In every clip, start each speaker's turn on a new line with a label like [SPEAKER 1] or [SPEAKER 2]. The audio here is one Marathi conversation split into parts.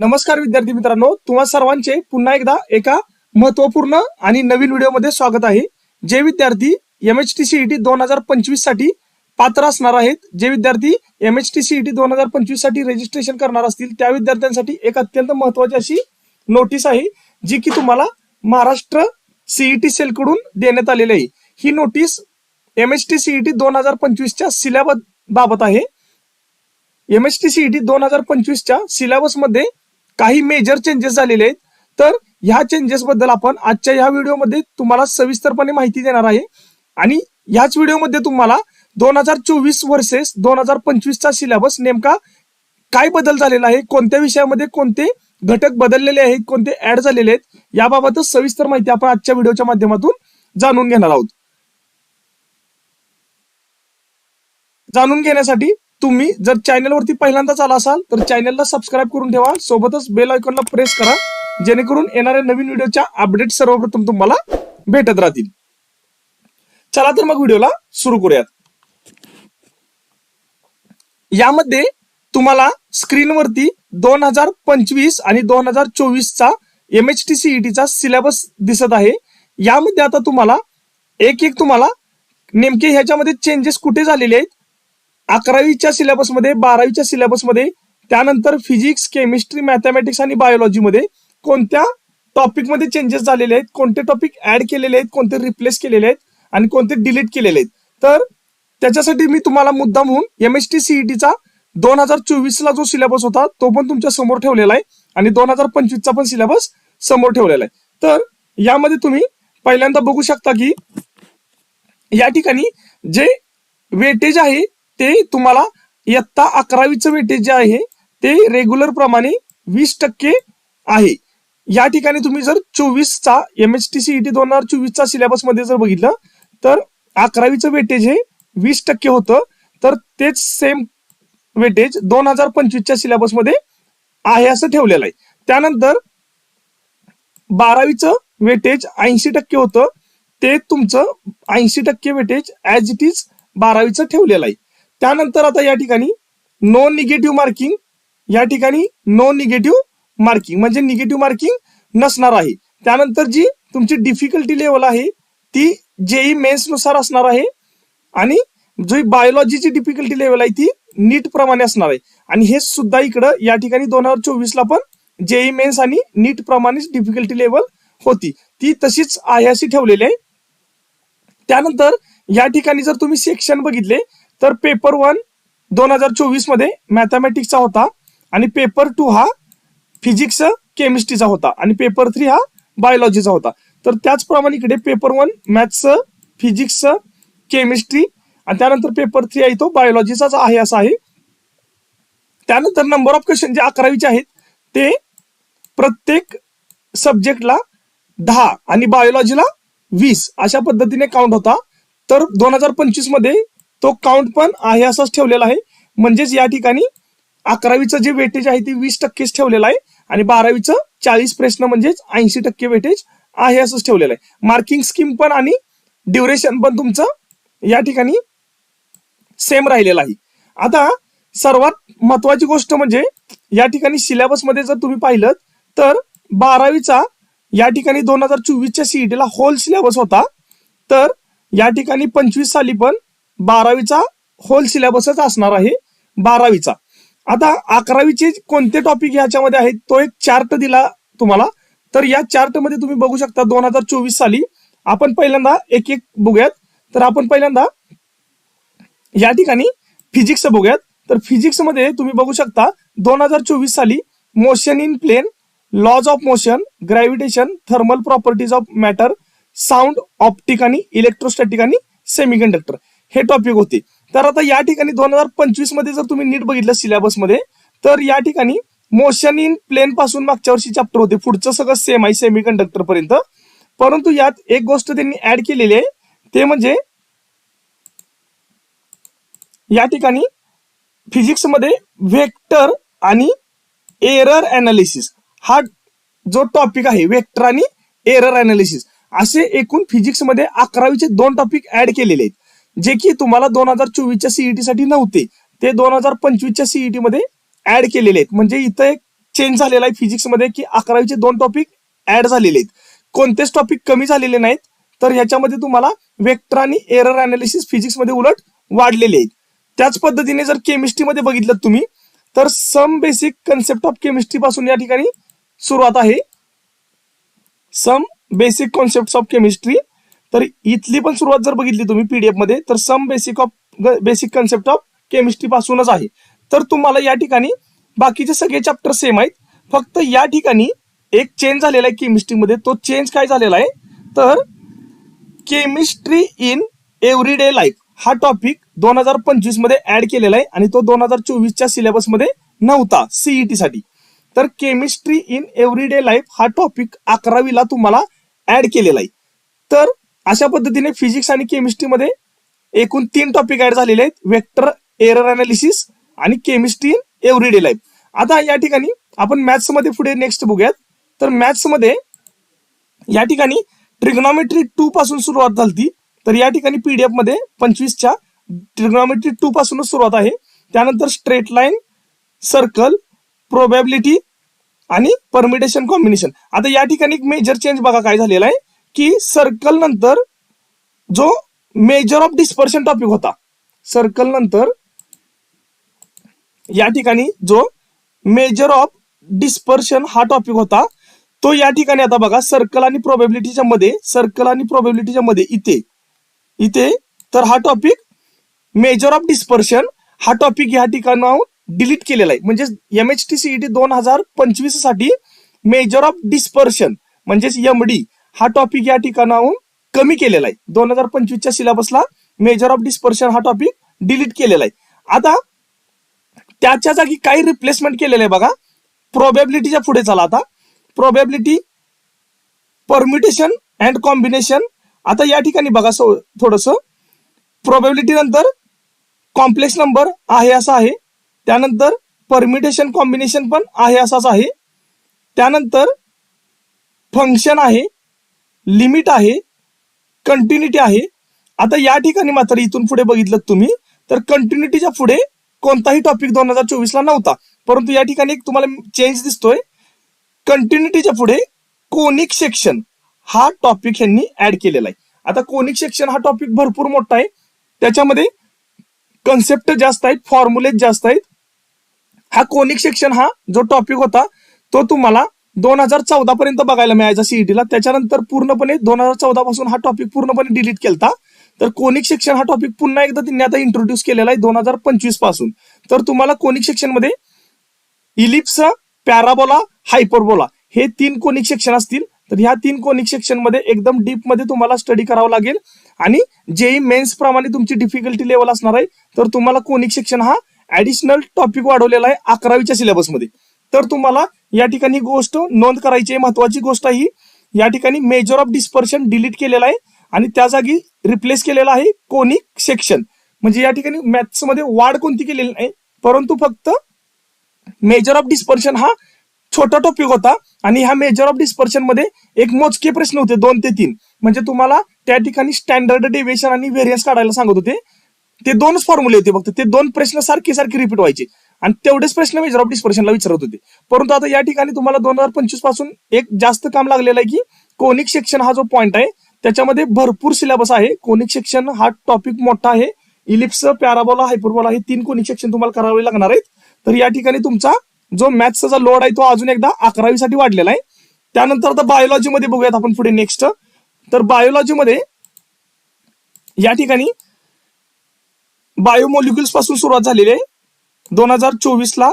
[SPEAKER 1] नमस्कार विद्यार्थी मित्रांनो तुम्हा सर्वांचे पुन्हा एकदा एका महत्त्वपूर्ण आणि नवीन व्हिडिओमध्ये स्वागत आहे. जे विद्यार्थी एम एच टी सीईटी दोन हजार पंचवीससाठी पात्र असणार आहेत जे विद्यार्थी एम एच टी सीईटी दोन हजार पंचवीससाठी रजिस्ट्रेशन करणार असतील त्या विद्यार्थ्यांसाठी एक अत्यंत महत्वाची अशी नोटीस आहे जी की तुम्हाला महाराष्ट्र सीईटी सेल कडून देण्यात आलेली आहे. ही notice M H T CET दोन हजार पंचवीसच्या सिलेबस बाबत आहे. एम एच टी सीईटी दोन हजार पंचवीसच्या सिलेबसमध्ये काही मेजर चेंजेस झालेले आहेत. तर ह्या चेंजेस बद्दल आपण आजच्या ह्या व्हिडिओमध्ये तुम्हाला सविस्तरपणे माहिती देणार आहे. आणि ह्याच व्हिडिओमध्ये तुम्हाला दोन हजार चोवीस वर्सेस दोन हजार पंचवीसचा सिलेबस नेमका काय बदल झालेला आहे कोणत्या विषयामध्ये कोणते घटक बदललेले आहेत कोणते ऍड झालेले आहेत याबाबतच सविस्तर माहिती आपण आजच्या व्हिडिओच्या माध्यमातून जाणून घेणार आहोत. जाणून घेण्यासाठी तुम्ही जर चॅनलवरती पहिल्यांदाच आला असाल तर चॅनलला सबस्क्राईब करून ठेवा. सोबतच बेल आयकॉनला प्रेस करा जेणेकरून येणाऱ्या नवीन व्हिडिओच्या अपडेट सर्वप्रथम तुम्हाला भेटत राहतील. चला तर मग व्हिडिओला सुरू करूयात. यामध्ये तुम्हाला स्क्रीनवरती दोन हजार पंचवीस आणि दोन हजार चोवीसचा एम एच टी सीईटीचा सिलेबस दिसत आहे. यामध्ये आता तुम्हाला एक एक तुम्हाला नेमके ह्याच्यामध्ये चेंजेस कुठे झालेले आहेत अकरावीच्या सिलेबसमध्ये बारावीच्या सिलेबसमध्ये त्यानंतर फिजिक्स केमिस्ट्री मॅथमॅटिक्स आणि बायोलॉजीमध्ये कोणत्या टॉपिकमध्ये चेंजेस झालेले आहेत कोणते टॉपिक ऍड केलेले आहेत कोणते रिप्लेस केलेले आहेत आणि कोणते डिलीट केलेले आहेत. तर त्याच्यासाठी मी तुम्हाला मुद्दाम होऊन एम एस टी सीईटीचा दोन हजार चोवीसला जो सिलेबस होता तो पण तुमच्यासमोर ठेवलेला आहे आणि दोन हजार पंचवीसचा पण सिलेबस समोर ठेवलेला आहे. तर यामध्ये तुम्ही पहिल्यांदा बघू शकता की या ठिकाणी जे वेटेज आहे ते तुम्हाला इयत्ता अकरावीचं वेटेज जे आहे ते रेग्युलर प्रमाणे वीस टक्के आहे. या ठिकाणी तुम्ही जर चोवीसचा एम एच टी सीईटी दोन हजार चोवीसचा सिलेबसमध्ये जर बघितलं तर अकरावीचं वेटेज हे वीस टक्के होतं. तर तेच सेम वेटेज दोन हजार पंचवीसच्या सिलेबसमध्ये आहे असं ठेवलेलं आहे. त्यानंतर बारावीचं वेटेज ऐंशी टक्के होतं. ते तुमचं ऐंशी टक्के वेटेज ऍज इट इज बारावीचं ठेवलेलं आहे. त्यानंतर आता या ठिकाणी नो निगेटिव्ह मार्किंग या ठिकाणी नो निगेटिव्ह मार्किंग म्हणजे निगेटिव्ह मार्किंग नसणार आहे. त्यानंतर जी तुमची डिफिकल्टी लेवल आहे ती जेई मेन्सनुसार असणार आहे आणि जी बायोलॉजीची डिफिकल्टी लेवल आहे ती नीट प्रमाणे असणार आहे. आणि हे सुद्धा इकडं या ठिकाणी दोन हजार चोवीस ला पण जेई मेन्स आणि नीट प्रमाणेच डिफिकल्टी लेवल होती. ती तशीच आहे अशी ठेवलेली आहे. त्यानंतर या ठिकाणी जर तुम्ही सेक्शन बघितले तर पेपर वन दोन हजार चोवीसमध्ये मॅथमॅटिक्सचा होता आणि पेपर टू हा फिजिक्स केमिस्ट्रीचा होता आणि पेपर थ्री हा बायोलॉजीचा होता. तर त्याचप्रमाणे इकडे paper one maths physics chemistry आणि त्यानंतर पेपर थ्री आहे तो बायोलॉजीचाच आहे असा आहे. त्यानंतर नंबर ऑफ क्वेश्चन जे अकरावीचे आहेत ते प्रत्येक सब्जेक्टला दहा आणि बायोलॉजीला वीस अशा पद्धतीने काउंट होता. तर दोन हजार पंचवीसमध्ये तो काउंट पण आहे असंच ठेवलेला आहे. म्हणजेच या ठिकाणी अकरावीचं जे वेटेज आहे ते वीस टक्केच ठेवलेलं आहे आणि बारावीचं चाळीस प्रश्न म्हणजेच ऐंशी टक्के वेटेज आहे असंच ठेवलेलं आहे. मार्किंग स्कीम पण आणि ड्युरेशन पण तुमचं या ठिकाणी सेम राहिलेलं आहे. आता सर्वात महत्वाची गोष्ट म्हणजे या ठिकाणी सिलेबसमध्ये जर तुम्ही पाहिलं तर बारावीचा या ठिकाणी दोन हजार चोवीसच्या सीईटीला होल सिलेबस होता. तर या ठिकाणी पंचवीस साली पण बारावीचा होल सिलेबसच असणार आहे बारावीचा. आता अकरावीचे कोणते टॉपिक ह्याच्यामध्ये आहेत तो एक चार्ट दिला तुम्हाला. तर या चार्टमध्ये तुम्ही बघू शकता दोन हजार चोवीस साली आपण पहिल्यांदा एक एक बघूयात. तर आपण पहिल्यांदा या ठिकाणी फिजिक्स बघूयात. तर फिजिक्समध्ये तुम्ही बघू शकता दोन हजार चोवीस साली motion in plane laws of motion gravitation thermal properties of matter sound optic आणि इलेक्ट्रोस्टॅटिक आणि सेमीकंडक्टर हे टॉपिक होते. तर आता या ठिकाणी दोन हजार पंचवीसमध्ये जर तुम्ही नीट बघितलं सिलेबसमध्ये तर या ठिकाणी मोशन इन प्लेन पासून मागच्या वर्षी चॅप्टर होते. पुढचं सगळं सेम आहे सेमी कंडक्टर पर्यंत. परंतु यात एक गोष्ट त्यांनी ऍड केलेली आहे. ते म्हणजे या ठिकाणी फिजिक्समध्ये व्हेक्टर आणि एरर अनालिसिस हा जो टॉपिक आहे वेक्टर आणि एरर अनालिसिस असे एकूण फिजिक्समध्ये अकरावीचे दोन टॉपिक ऍड केलेले आहेत. जे की तुम्हाला दोन हजार चोवीसच्या सीईटी साठी नव्हते. ते दोन हजार पंचवीसच्या सीईटी मध्ये ऍड केलेले आहेत. म्हणजे इथं एक चेंज झालेला आहे फिजिक्समध्ये की अकरावीचे दोन टॉपिक ऍड झालेले आहेत. कोणतेच टॉपिक कमी झालेले नाहीत तर ह्याच्यामध्ये तुम्हाला वेक्टर आणि एरर अनालिसिस फिजिक्समध्ये उलट वाढलेले आहेत. त्याच पद्धतीने जर केमिस्ट्रीमध्ये बघितलं तुम्ही तर some basic concept of chemistry पासून या ठिकाणी सुरुवात आहे. Some basic concept of chemistry तर इथली पण सुरुवात जर बघितली तुम्ही पीडीएफमध्ये तर some basic of basic concept of chemistry पासूनच आहे. तर तुम्हाला या ठिकाणी बाकीचे सगळे चॅप्टर सेम आहेत. फक्त या ठिकाणी एक चेंज झालेला आहे केमिस्ट्रीमध्ये तो चेंज काय झालेला आहे? तर केमिस्ट्री इन एव्हरीडे लाईफ हा टॉपिक दोन हजार पंचवीसमध्ये ऍड केलेला आहे आणि तो दोन हजार चोवीसच्या सिलेबसमध्ये नव्हता सीईटी साठी. तर केमिस्ट्री इन एव्हरीडे लाईफ हा टॉपिक अकरावीला तुम्हाला ऍड केलेला आहे. तर अशा पद्धतीने फिजिक्स आणि केमिस्ट्रीमध्ये एकूण तीन टॉपिक ऍड झालेले आहेत. वेक्टर एरर अनालिसिस आणि केमिस्ट्री इन एव्हरीडे लाईफ आता या ठिकाणी आपण मॅथ्समध्ये पुढे नेक्स्ट बघूयात. तर मॅथ्समध्ये या ठिकाणी ट्रिग्नॉमेट्री टू पासून सुरुवात झाली तर या ठिकाणी पीडीएफमध्ये पंचवीसच्या ट्रिग्नॉमेट्री टू पासूनच सुरुवात आहे. त्यानंतर स्ट्रेट लाईन सर्कल प्रोबॅबिलिटी आणि परमिटेशन कॉम्बिनेशन आता या ठिकाणी एक मेजर चेंज बघा काय झालेला आहे. की सर्कल नंतर जो मेजर ऑफ डिस्पर्शन टॉपिक होता सर्कल नंतर या ठिकाणी जो मेजर ऑफ डिस्पर्शन हा टॉपिक होता तो या ठिकाणी आता बघा सर्कल आणि प्रोबेबिलिटीच्या मध्ये सर्कल आणि प्रोबेबिलिटीच्या मध्ये इथे इथे तर हा टॉपिक मेजर ऑफ डिस्पर्शन हा टॉपिक या ठिकाणाहून डिलीट केलेला आहे. म्हणजे एम एच टी सीईटी दोन हजार पंचवीससाठी मेजर ऑफ डिस्पर्शन म्हणजेच एम डी हा टॉपिक या ठिकाणाहून कमी केलेला आहे. दोन हजार पंचवीसच्या सिलेबसला मेजर ऑफ डिस्पर्शन हा टॉपिक डिलीट केलेला आहे. आता त्याच्या जागी काही रिप्लेसमेंट केलेलं आहे बघा. प्रोबॅबिलिटीच्या पुढे चला आता. प्रोबॅबिलिटी परम्युटेशन अँड कॉम्बिनेशन आता या ठिकाणी बघा थोडस. प्रोबॅबिलिटी नंतर कॉम्प्लेक्स नंबर आहे असा आहे. त्यानंतर परमिटेशन कॉम्बिनेशन पण आहे असाच आहे. त्यानंतर फंक्शन आहे. लिमिट आहे कंटिन्युटी आहे. आता या ठिकाणी मात्र इथून पुढे बघितलं तुम्ही तर कंटिन्युटीच्या पुढे कोणताही टॉपिक दोन हजार चोवीसला नव्हता. परंतु या ठिकाणी एक तुम्हाला चेंज दिसतोय. कंटिन्युटीच्या पुढे कोनिक सेक्शन हा टॉपिक यांनी ऍड केलेला आहे. आता कोनिक सेक्शन हा टॉपिक भरपूर मोठा आहे. त्याच्यामध्ये कन्सेप्ट जास्त आहेत फॉर्म्युलेज जास्त आहेत. हा कोनिक सेक्शन हा जो टॉपिक होता तो तुम्हाला दोन हजार चौदा पर्यंत बघायला मिळायचा सीईटीला त्याच्यानंतर पूर्णपणे दोन हजार चौदा पासून हा टॉपिक पूर्णपणे डिलीट केलता. तर कोनिक शिक्षण हा टॉपिक पुन्हा एकदा त्यांनी आता इंट्रोड्यूस केलेला आहे दोन हजार पंचवीसपासून. तर तुम्हाला कोनिक शिक्षणमध्ये इलिप्स पॅराबोला हायपरबोला हे तीन कोनिक सेक्शन असतील. तर ह्या तीन कोनिक सेक्शनमध्ये एकदम डीपमध्ये तुम्हाला स्टडी करावं लागेल. आणि जेई मेन्स प्रमाणे तुमची डिफिकल्टी लेवल असणार आहे तर तुम्हाला कोनिक सेक्शन हा ऍडिशनल टॉपिक वाढवलेला आहे अकरावीच्या सिलेबसमध्ये तर तुम्हाला या ठिकाणी गोष्ट नोंद करायची आहे महत्वाची गोष्ट ही. या ठिकाणी मेजर ऑफ डिस्पर्शन डिलीट केलेला आहे आणि त्या जागी रिप्लेस केलेला आहे कोनिक सेक्शन म्हणजे या ठिकाणी मॅथ्समध्ये वाढ कोणती केलेली नाही परंतु फक्त मेजर ऑफ डिस्पर्शन हा छोटा टॉपिक होता आणि ह्या मेजर ऑफ डिस्पर्शनमध्ये एक मोजके प्रश्न होते दोन ते तीन. म्हणजे तुम्हाला त्या ठिकाणी स्टँडर्ड डेव्हिएशन आणि व्हेरियन्स काढायला सांगत होते. ते दोनच फॉर्म्युले होते फक्त. ते दोन प्रश्न सारखे सारखे रिपीट व्हायचे. आणि तेवढेच प्रश्न मी ऑफ डिस्पर्शनला विचारत होते. परंतु आता या ठिकाणी तुम्हाला दोन हजार पंचवीसपासून एक जास्त काम लागलेलं आहे की कोनिक सेक्शन हा जो पॉईंट आहे त्याच्यामध्ये भरपूर सिलेबस आहे. कोनिक सेक्शन हा टॉपिक मोठा आहे. इलिप्स पॅराबोला हायपरबोला हे तीन कोनिक सेक्शन तुम्हाला करावे लागणार आहेत. तर या ठिकाणी तुमचा जो मॅथ्सचा लोड आहे तो अजून एकदा अकरावीसाठी वाढलेला आहे. त्यानंतर आता बायोलॉजी मध्ये बघूयात आपण पुढे नेक्स्ट तर बायोलॉजी मध्ये या ठिकाणी बायोमोलिक्युल्सपासून सुरुवात झालेली आहे. दोन हजार चोवीस ला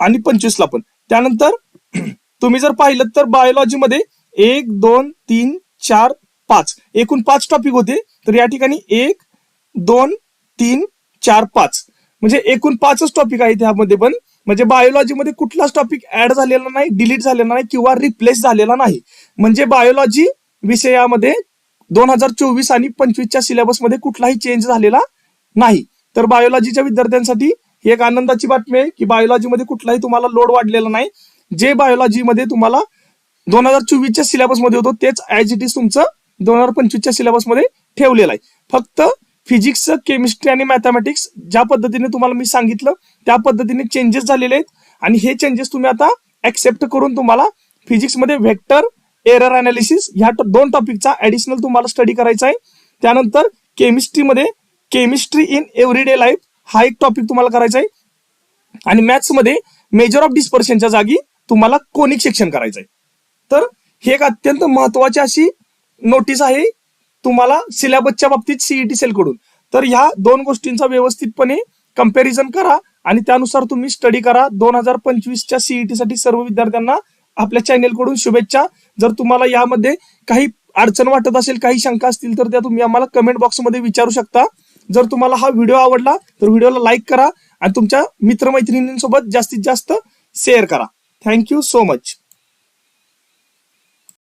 [SPEAKER 1] आणि पंचवीस ला पण. त्यानंतर तुम्ही जर पाहिलं तर बायोलॉजी मध्ये एक दोन तीन चार पाच. एकूण पाच टॉपिक होते. तर या ठिकाणी एक दोन तीन चार पाच. म्हणजे एकूण पाचच टॉपिक आहेत ह्यामध्ये पण. म्हणजे बायोलॉजीमध्ये कुठलाच टॉपिक ऍड झालेला नाही डिलीट झालेला नाही किंवा रिप्लेस झालेला नाही. म्हणजे बायोलॉजी विषयामध्ये दोन हजार चोवीस आणि पंचवीसच्या सिलेबसमध्ये कुठलाही चेंज झालेला नाही. तर बायोलॉजीच्या विद्यार्थ्यांसाठी ही एक आनंदाची बातमी आहे की बायोलॉजीमध्ये कुठलाही तुम्हाला लोड वाढलेला नाही. जे बायोलॉजीमध्ये तुम्हाला दोन हजार चोवीसच्या सिलेबसमध्ये होतो तेच ॲज इट इज तुमचं दोन हजार पंचवीसच्या सिलेबसमध्ये ठेवलेलं आहे. फक्त फिजिक्स केमिस्ट्री आणि मॅथमॅटिक्स ज्या पद्धतीने तुम्हाला मी सांगितलं त्या पद्धतीने चेंजेस झालेले आहेत. आणि हे चेंजेस तुम्ही आता ऍक्सेप्ट करून तुम्हाला फिजिक्समध्ये व्हेक्टर एरर अनालिसिस ह्या दोन टॉपिकचा ऍडिशनल तुम्हाला स्टडी करायचा आहे. त्यानंतर केमिस्ट्रीमध्ये केमिस्ट्री इन एव्हरीडे लाईफ हा एक टॉपिक तुम्हाला करायचा आहे. आणि मॅथ्समध्ये मेजर ऑफ डिस्पर्शनच्या जागी तुम्हाला कोनिक सेक्शन करायचं आहे तर हे एक अत्यंत महत्वाची अशी नोटीस आहे तुम्हाला सिलेबसच्या बाबतीत सीईटी सेल कडून. तर ह्या दोन गोष्टींचा व्यवस्थितपणे कंपॅरिझन करा आणि त्यानुसार तुम्ही स्टडी करा. दोन हजार पंचवीसच्या सीईटी साठी सर्व विद्यार्थ्यांना आपल्या चॅनेल कडून शुभेच्छा. जर तुम्हाला यामध्ये काही अडचण वाटत असेल काही शंका असतील तर त्या तुम्ही आम्हाला कमेंट बॉक्समध्ये विचारू शकता. जर तुम्हाला हा व्हिडिओ आवडला तर व्हिडिओला लाईक करा आणि तुमच्या मित्रमैत्रिणींसोबत जास्तीत जास्त शेअर करा. Thank you so much